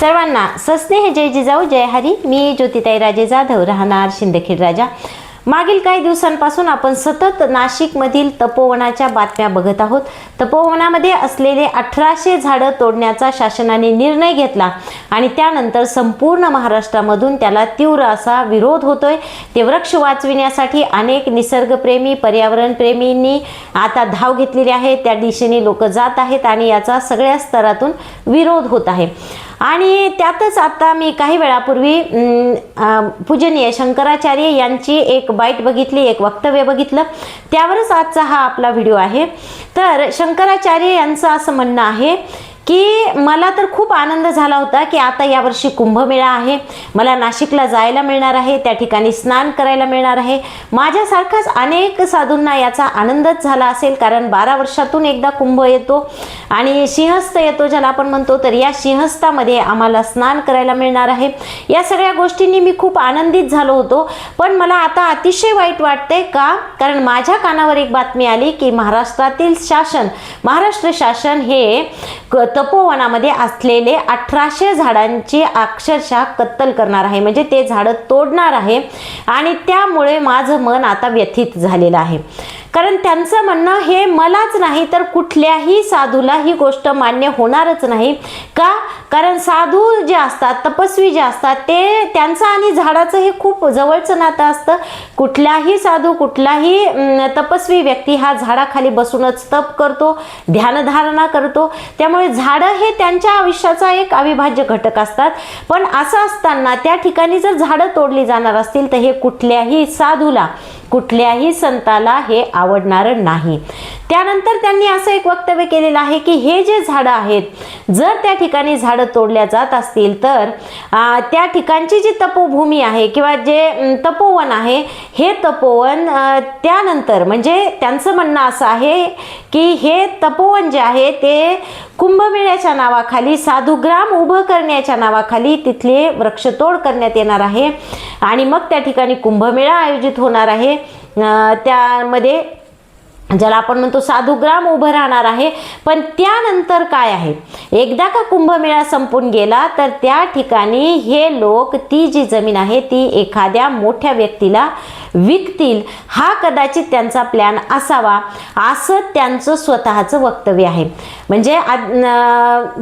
सर्वांना सस्नेह जय जिजाऊ जय हरी. मी ज्योतिताई राजे जाधव राहणार शिंदखेड राजा. मागील काही दिवसांपासून आपण सतत नाशिकमधील तपोवनाच्या बातम्या बघत आहोत. तपोवनामध्ये असलेले अठराशे झाडं तोडण्याचा शासनाने निर्णय घेतला आणि त्यानंतर संपूर्ण महाराष्ट्रामधून त्याला तीव्र असा विरोध होतोय. ते वृक्ष वाचविण्यासाठी अनेक निसर्गप्रेमी पर्यावरणप्रेमींनी आता धाव घेतलेली आहे. त्या दिशेने लोक जात आहेत आणि याचा सगळ्या स्तरातून विरोध होत आहे. आणि त्यातच आता मी काही वेळापूर्वी पूजनीय शंकराचार्य यांची एक बाईट बघितली एक वक्तव्य बघितलं. त्यावरच आजचा हा आपला व्हिडिओ आहे. तर शंकराचार्य यांचं असं म्हणणं आहे की मला तर खूप आनंद झाला होता की आता यावर्षी कुंभमेळा आहे. मला नाशिकला जायला मिळणार आहे त्या ठिकाणी स्नान करायला मिळणार आहे. माझ्यासारखाच अनेक साधूंना याचा आनंदच झाला असेल कारण बारा वर्षातून एकदा कुंभ येतो आणि सिंहस्थ येतो ज्याला आपण म्हणतो तर या सिंहस्थामध्ये आम्हाला स्नान करायला मिळणार आहे. या सगळ्या गोष्टींनी मी खूप आनंदित झालो होतो. पण मला आता अतिशय वाईट वाटते का? कारण माझ्या कानावर एक बातमी आली की महाराष्ट्रातील शासन महाराष्ट्र शासन हे क- तपोवनामध्ये असलेले अठराशे झाडांची अक्षरशः कत्तल करणार आहे. म्हणजे ते झाडं तोडणार आहे आणि त्यामुळे माझं मन आता व्यथित झालेलं आहे. कारण त्यांचं म्हणणं हे मलाच नाही तर कुठल्याही साधूला ही गोष्ट मान्य होणारच नाही. का कारण साधू जे असतात तपस्वी जे असतात ते त्यांचं आणि झाडाचं हे खूप जवळचं नातं असतं. कुठलाही साधू कुठलाही तपस्वी व्यक्ती हा झाडाखाली बसूनच तप करतो ध्यानधारणा करतो. त्यामुळे झाडं हे त्यांच्या आयुष्याचा एक अविभाज्य घटक असतात. पण असं असताना त्या ठिकाणी जर झाडं तोडली जाणार असतील तर हे कुठल्याही साधूला कुठल्याही संताला हे आवडणारं नाही. त्यानंतर त्यांनी असं एक वक्तव्य केलेलं आहे की हे जे झाडं आहेत जर त्या ठिकाणी झाडं तोडल्या जात असतील तर त्या ठिकाणची जी तपोभूमी आहे किंवा जे तपोवन आहे हे तपोवन त्यानंतर म्हणजे त्यांचं म्हणणं असं आहे की हे तपोवन जे आहे ते कुंभमेळ्याच्या नावाखाली साधुग्राम उभं करण्याच्या नावाखाली तिथले वृक्षतोड करण्यात येणार आहे. आणि मग त्या ठिकाणी कुंभमेळा आयोजित होणार आहे. त्यामध्ये ज्याला आपण म्हणतो साधुग्राम उभं राहणार आहे. पण त्यानंतर काय आहे? एकदा का कुंभमेळा संपून गेला तर त्या ठिकाणी हे लोक ती जी जमीन आहे ती एखाद्या मोठ्या व्यक्तीला विकतील हा कदाचित त्यांचा प्लॅन असावा असं त्यांचं स्वतःचं वक्तव्य आहे. म्हणजे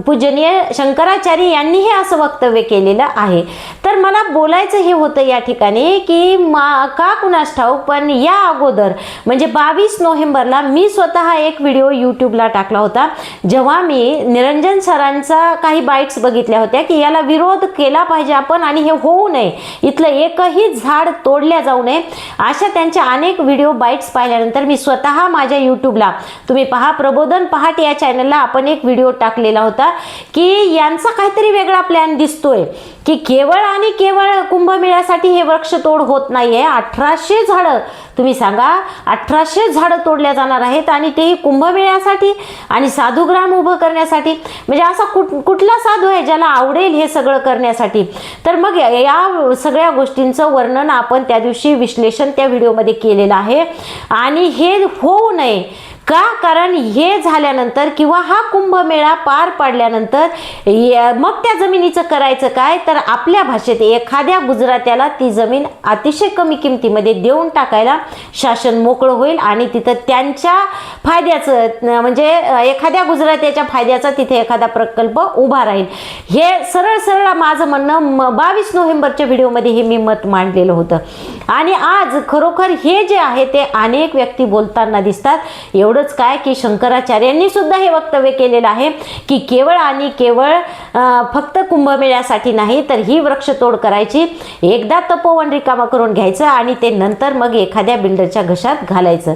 पूजनीय शंकराचार्य यांनी हे असं वक्तव्य केलेलं आहे. तर मला बोलायचं हे होतं या ठिकाणी की मा का कुणास ठाऊक पण या अगोदर म्हणजे बावीस नोव्हेंबरला मी स्वतः एक व्हिडिओ यूट्यूबला टाकला होता जेव्हा मी निरंजन सरांचा काही बाईट्स बघितल्या होत्या की याला विरोध केला पाहिजे आपण आणि हे होऊ नये. इथलं एकही झाड तोडल्या जाऊ नये. अशा त्यांच्या अनेक व्हिडिओ बाईट्स पाहिल्यानंतर मी स्वतः माझ्या यूट्यूबला तुम्ही पहा प्रबोधन पहाट या चॅनलला आपण एक व्हिडिओ टाकलेला होता की यांचा काहीतरी वेगळा प्लॅन दिसतोय की केवळ आणि केवळ कुंभमेळ्यासाठी हे वृक्षतोड होत नाहीये. अठराशे झाडं तुम्ही सांगा अठराशे झाडं तोडल्या जाणार आहेत आणि तेही कुंभमेळ्यासाठी आणि साधुग्राम उभं करण्यासाठी. म्हणजे असा कुठ कुठला साधू आहे ज्याला आवडेल हे सगळं करण्यासाठी? तर मग या- या सगळ्या गोष्टींचं वर्णन आपण त्या दिवशी विश्लेषण त्या व्हिडिओमध्ये केलेलं आहे. आणि हे होऊ नये. का? कारण हे झाल्यानंतर किंवा हा कुंभमेळा पार पाडल्यानंतर य- मग त्या जमिनीचं करायचं काय? तर आपल्या भाषेत एखाद्या गुजरात्याला ती जमीन अतिशय कमी किमतीमध्ये देऊन टाकायला शासन मोकळं होईल आणि तिथं त्यांच्या फायद्याचं म्हणजे एखाद्या गुजरात्याच्या फायद्याचा तिथे एखादा प्रकल्प उभा राहील. हे सरळ सरळ माझं म्हणणं बावीस नोव्हेंबरच्या व्हिडिओमध्ये हे मी मत मांडलेलं होतं. आणि आज खरोखर हे जे आहे ते अनेक व्यक्ती बोलताना दिसतात. एवढं एवढंच काय की शंकराचार्यांनी सुद्धा हे वक्तव्य केलेलं आहे की केवळ आणि केवळ फक्त कुंभमेळ्यासाठी नाही तर ही वृक्षतोड करायची. एकदा तपोवन रिकामा करून घ्यायचं आणि ते नंतर मग एखाद्या बिल्डरच्या घशात घालायचं.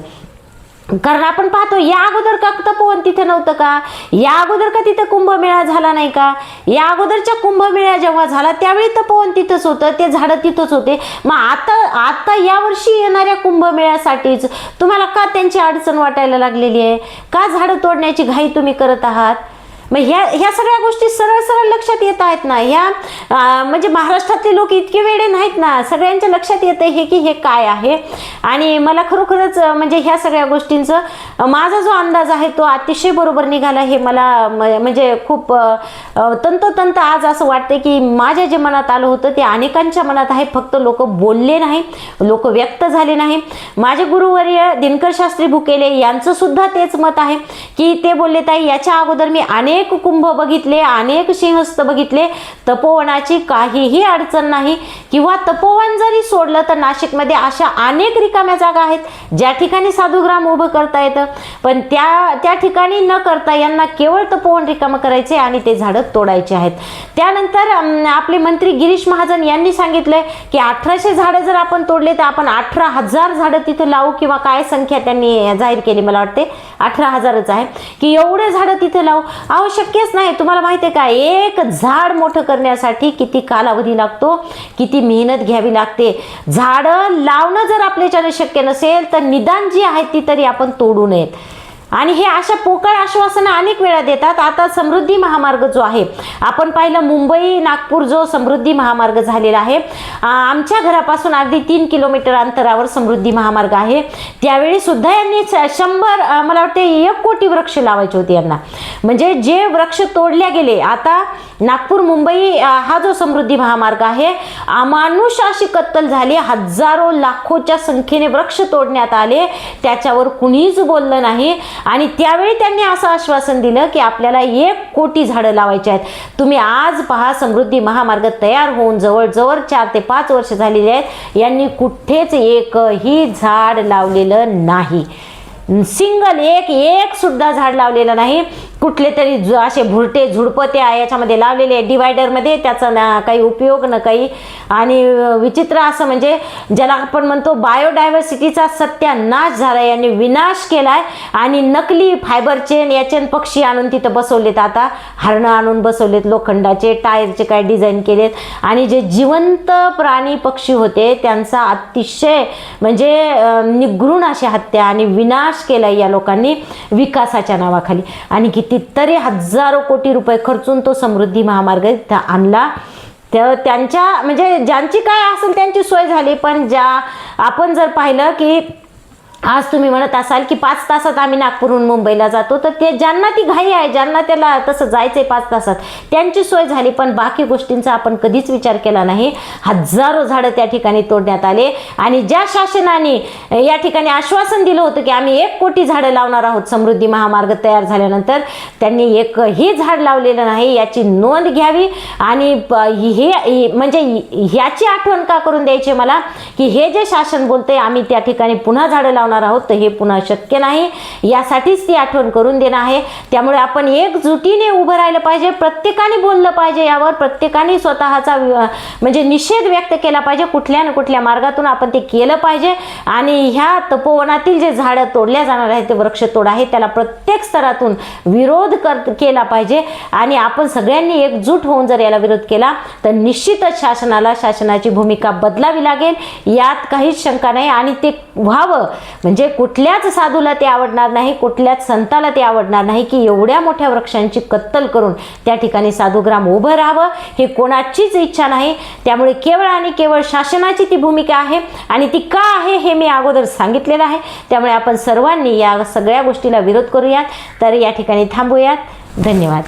कारण आपण पाहतो या अगोदर का तपोवन तिथे नव्हतं का? या अगोदर का तिथे कुंभमेळा झाला नाही का? या अगोदरच्या कुंभमेळा जेव्हा झाला त्यावेळी तपोवन तिथंच होतं ते झाडं तिथंच होते. मग आता आता यावर्षी येणाऱ्या कुंभमेळ्यासाठीच तुम्हाला का त्यांची अडचण वाटायला लागलेली आहे? का झाडं तोडण्याची घाई तुम्ही करत आहात? मग ह्या ह्या सगळ्या गोष्टी सरळ सरळ लक्षात येत आहेत ना. ह्या म्हणजे महाराष्ट्रातले लोक इतके वेळे नाहीत ना. सगळ्यांच्या लक्षात येतं हे की हे काय आहे. आणि मला खरोखरच म्हणजे ह्या सगळ्या गोष्टींचं माझा जो अंदाज आहे तो अतिशय बरोबर निघाला हे मला म- म्हणजे खूप तंतोतंत आज असं वाटतं की माझ्या जे मनात आलं होतं ते अनेकांच्या मनात आहे. फक्त लोक बोलले नाही. लोक व्यक्त झाले नाही. माझे गुरुवर्य दिनकर शास्त्री भुकेले यांचं सुद्धा तेच मत आहे की ते बोलले ताई याच्या अगोदर मी अनेक अनेक कुंभ बघितले अनेक सिंहस्थ बघितले. तपोवनाची काहीही अडचण नाही. किंवा तपोवन जरी सोडलं तर नाशिकमध्ये अशा अनेक रिकाम्या जागा आहेत ज्या ठिकाणी साधुग्राम उभं करता येतं. पण त्या त्या ठिकाणी न करता यांना केवळ तपोवन रिकामं करायचे आणि ते झाडं तोडायचे आहेत. त्यानंतर आपले मंत्री गिरीश महाजन यांनी सांगितलंय की अठराशे झाडं जर आपण तोडले तर आपण अठरा हजार झाडं तिथं लावू किंवा काय संख्या त्यांनी जाहीर केली मला वाटते अठरा हजारच आहे. की एवढे झाडं तिथं लावू अहो शक्यच नाही. तुम्हाला माहिती आहे का? एक झाड मोठं करण्यासाठी किती कालावधी लागतो? किती मेहनत घ्यावी लागते? झाडं लावणं जर आपल्याच्यानं शक्य नसेल तर निदान जी आहेत ती तरी आपण तोडू नयेत. आणि हे अशा पोकळ आश्वासनं अनेक वेळा देतात. आता समृद्धी महामार्ग जो आहे आपण पाहिलं मुंबई नागपूर जो समृद्धी महामार्ग झालेला आहे आमच्या घरापासून अगदी तीन किलोमीटर अंतरावर समृद्धी महामार्ग आहे. त्यावेळी सुद्धा यांनी शंभर मला वाटते एक कोटी वृक्ष लावायचे होते यांना. म्हणजे जे वृक्ष तोडल्या गेले आता नागपूर मुंबई हा जो समृद्धी महामार्ग आहे अमानुष अशी कत्तल झाली. हजारो लाखोच्या संख्येने वृक्ष तोडण्यात आले. त्याच्यावर कुणीच बोललं नाही. आणि त्यावेळी त्यांनी असं आश्वासन दिलं की आपल्याला एक कोटी झाडं लावायची आहेत. तुम्ही आज पहा समृद्धी महामार्ग तयार होऊन जवळजवळ चार ते पाच वर्ष झालेली आहेत. यांनी कुठेच एकही झाड लावलेलं नाही. सिंगल एक एक सुद्धा झाड लावलेलं नाही. कुठले तरी असे भुरटे झुडपं त्या याच्यामध्ये लावलेले आहे. डिवायडरमध्ये त्याचा ना काही उपयोग न काही. आणि विचित्र असं म्हणजे ज्याला आपण म्हणतो बायोडायव्हर्सिटीचा सत्यानाश झाला आहे यांनी विनाश केला आहे आणि नकली फायबरचे आणि याचे पक्षी आणून तिथं बसवलेत. आता हरणं आणून बसवलेत लोखंडाचे टायरचे काय डिझाईन केलेत. आणि जे जिवंत प्राणी पक्षी होते त्यांचा अतिशय म्हणजे निगृण अशी हत्या आणि विनाश केला या लोकांनी विकासाच्या नावाखाली. आणि कितीतरी हजारो कोटी रुपये खर्चून तो समृद्धी महामार्ग तिथं आणला. तर त्यांच्या म्हणजे ज्यांची काय असेल त्यांची सोय झाली पण ज्या आपण जर पाहिलं की आज तुम्ही म्हणत असाल की पाच तासात आम्ही नागपूरहून मुंबईला जातो तर ते ज्यांना ती घाई आहे ज्यांना त्याला तसं जायचंय पाच तासात त्यांची सोय झाली. पण बाकी गोष्टींचा आपण कधीच विचार केला नाही. हजारो झाडं त्या ठिकाणी तोडण्यात आले. आणि ज्या शासनाने या ठिकाणी आश्वासन दिलं होतं की आम्ही एक कोटी झाडं लावणार आहोत समृद्धी महामार्ग तयार झाल्यानंतर त्यांनी एकही झाड लावलेलं नाही याची नोंद घ्यावी. आणि प- हे हे- म्हणजे ह्याची आठवण का करून द्यायची मला? की हे जे शासन बोलते आम्ही त्या ठिकाणी पुन्हा झाडं लावणार आहोत तर हे पुन्हा शक्य नाही. यासाठीच ती आठवण करून देणं आहे. त्यामुळे आपण एकजुटीने उभं राहिलं पाहिजे प्रत्येकाने बोललं पाहिजे यावर प्रत्येकाने स्वतःचा म्हणजे निषेध व्यक्त केला पाहिजे कुठल्या ना कुठल्या मार्गातून आपण ते केलं पाहिजे. आणि ह्या तपोवनातील जे झाडं तोडल्या जाणार आहेत ते वृक्षतोड आहे त्याला प्रत्येक स्तरातून विरोध कर केला पाहिजे. आणि आपण सगळ्यांनी एकजूट होऊन जर याला विरोध केला तर निश्चितच शासनाला शासनाची भूमिका बदलावी लागेल. यात काहीच शंका नाही. आणि ते व्हावं म्हणजे कुठल्याच साधूला ते आवडणार नाही कुठल्याच संताला ते आवडणार नाही की एवढ्या मोठ्या वृक्षांची कत्तल करून त्या ठिकाणी साधुग्राम उभं राहावं हे कोणाचीच इच्छा नाही. त्यामुळे केवळ आणि केवळ शासनाची ती भूमिका आहे आणि ती का आहे हे मी अगोदर सांगितलेलं आहे. त्यामुळे आपण सर्वांनी या सगळ्या गोष्टीला विरोध करूयात. तर या ठिकाणी थांबूयात. धन्यवाद.